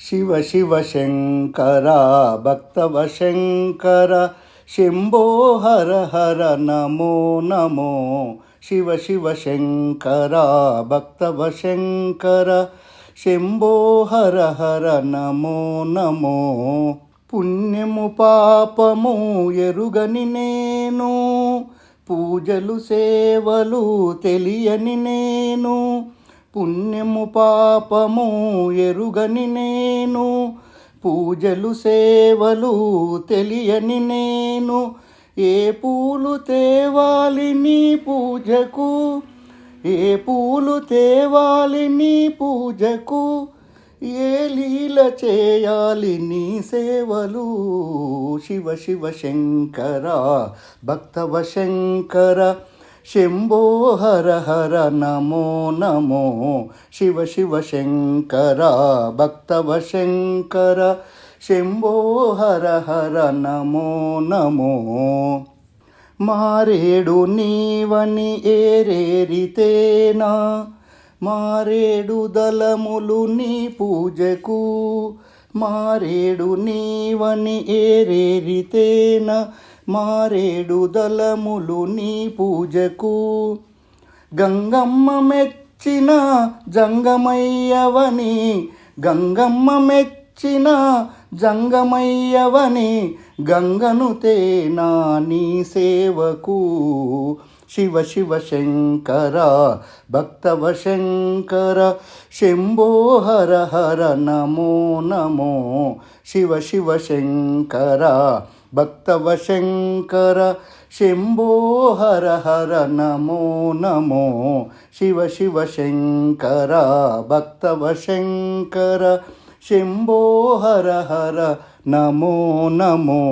శివ శివ శంకర భక్తవ శంకర శంభో హర హర నమో నమో. శివ శివ శంకర భక్తవ శంకర శంభో హర హర నమో నమో. పుణ్యము పాపము ఎరుగని నేను పూజలు సేవలు తెలియని నేను పుణ్యము పాపము ఎరుగని నేను పూజలు సేవలు తెలియని నేను. ఏ పూలు తేవాలి నీ పూజకు? ఏ పూలు తేవాలి నీ పూజకు? ఏ లీల చేయాలి నీ సేవలు? శివ శివ శంకర భక్తవ శంకర శంభో హర హర నమో నమో శివ శివ శంకర భక్తవ శంకర. శంభో హర హర నమో నమో. మారేడు నీవని ఏరేరితేనా? మారేడు దళములు నీ పూజకు. మారేడు నీవని ఏరేరితేనా? మారేడు దళములు నీ పూజకు. గంగమ్మ మెచ్చిన జంగమయ్యవని గంగమ్మ మెచ్చిన జంగమయ్యవని గంగను తేనా నీ సేవకు. శివ శివ శంకర భక్తవ శంకర శంభో హర హర నమో నమో. శివ శివ శంకర భక్తవ శంకర శంభో హర హర నమో నమో శివ శివ శంకర భక్తవ శంకర శంభో హర హర నమో నమో